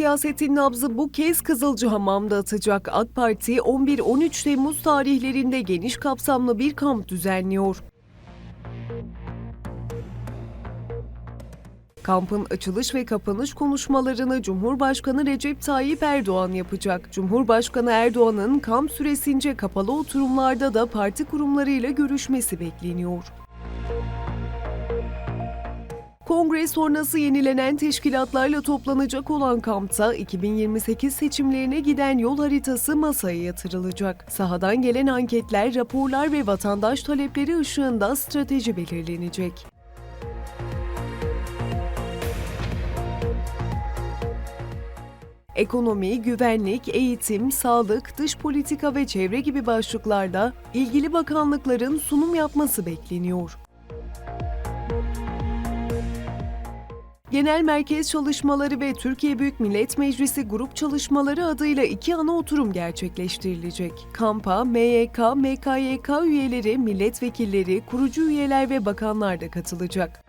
siyasetin nabzı bu kez Kızılcahamam'da atacak. AK Parti 11-13 Temmuz tarihlerinde geniş kapsamlı bir kamp düzenliyor. Kampın açılış ve kapanış konuşmalarını Cumhurbaşkanı Recep Tayyip Erdoğan yapacak. Cumhurbaşkanı Erdoğan'ın kamp süresince kapalı oturumlarda da parti kurumlarıyla görüşmesi bekleniyor. Kongre sonrası yenilenen teşkilatlarla toplanacak olan kampta 2028 seçimlerine giden yol haritası masaya yatırılacak. Sahadan gelen anketler, raporlar ve vatandaş talepleri ışığında strateji belirlenecek. Ekonomi, güvenlik, eğitim, sağlık, dış politika ve çevre gibi başlıklarda ilgili bakanlıkların sunum yapması bekleniyor. Genel Merkez Çalışmaları ve Türkiye Büyük Millet Meclisi Grup Çalışmaları adıyla iki ana oturum gerçekleştirilecek. Kampa MYK, MKYK üyeleri, milletvekilleri, kurucu üyeler ve bakanlar da katılacak.